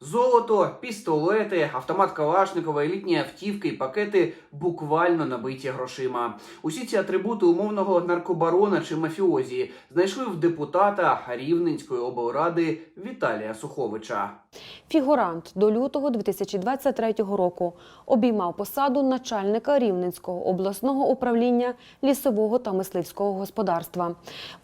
Золото, пістолети, автомат Калашникова, елітні автівки і пакети буквально набиті грошима. Усі ці атрибути умовного наркобарона чи мафіозі знайшли в депутата Рівненської облради Віталія Суховича. Фігурант до лютого 2023 року обіймав посаду начальника Рівненського обласного управління лісового та мисливського господарства.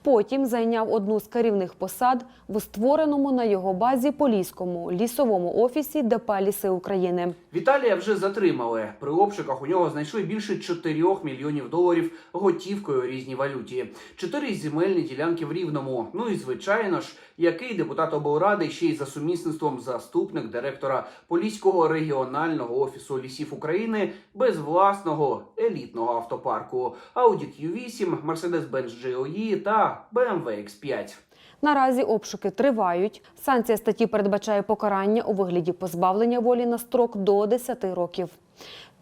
Потім зайняв одну з керівних посад в створеному на його базі Поліському лісовому офісі ДП «Ліси України. Віталія вже затримали. При обшуках у нього знайшли більше 4 мільйонів доларів готівкою у різній валюті, чотири земельні ділянки в Рівному. Ну і звичайно ж, який депутат облради ще й за сумісництвом заступник директора Поліського регіонального офісу лісів України без власного елітного автопарку Audi Q8, Mercedes-Benz GLE та BMW X5. Наразі обшуки тривають. Санкція статті передбачає покарання у вигляді позбавлення волі на строк до 10 років.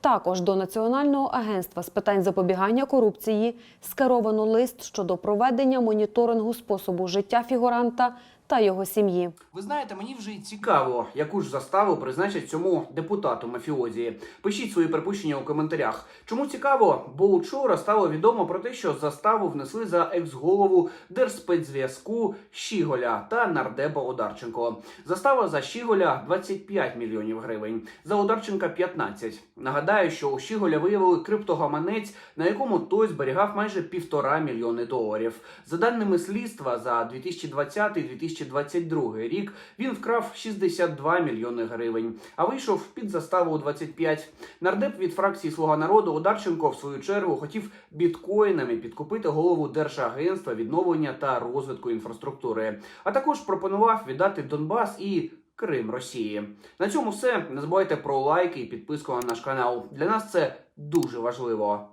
Також до Національного агентства з питань запобігання корупції скеровано лист щодо проведення моніторингу способу життя фігуранта та його сім'ї. Ви знаєте, мені вже цікаво, яку ж заставу призначать цьому депутату мафіозі. Пишіть свої припущення у коментарях. Чому цікаво? Бо учора стало відомо про те, що заставу внесли за екс-голову Держспецзв'язку Щіголя та нардепа Одарченко. Застава за Щіголя 25 мільйонів гривень, за Одарченка 15. Нагадаю, що у Щіголя виявили криптогаманець, на якому той зберігав майже півтора мільйони доларів. За даними слідства, за 2020-2022 рік він вкрав 62 мільйони гривень, а вийшов під заставу у 25. Нардеп від фракції Слуга народу Одарченко в свою чергу хотів біткоїнами підкупити голову Держагентства відновлення та розвитку інфраструктури, а також пропонував віддати Донбас і. Крим Росії. На цьому все. Не забувайте про лайки і підписку на наш канал. Для нас це дуже важливо.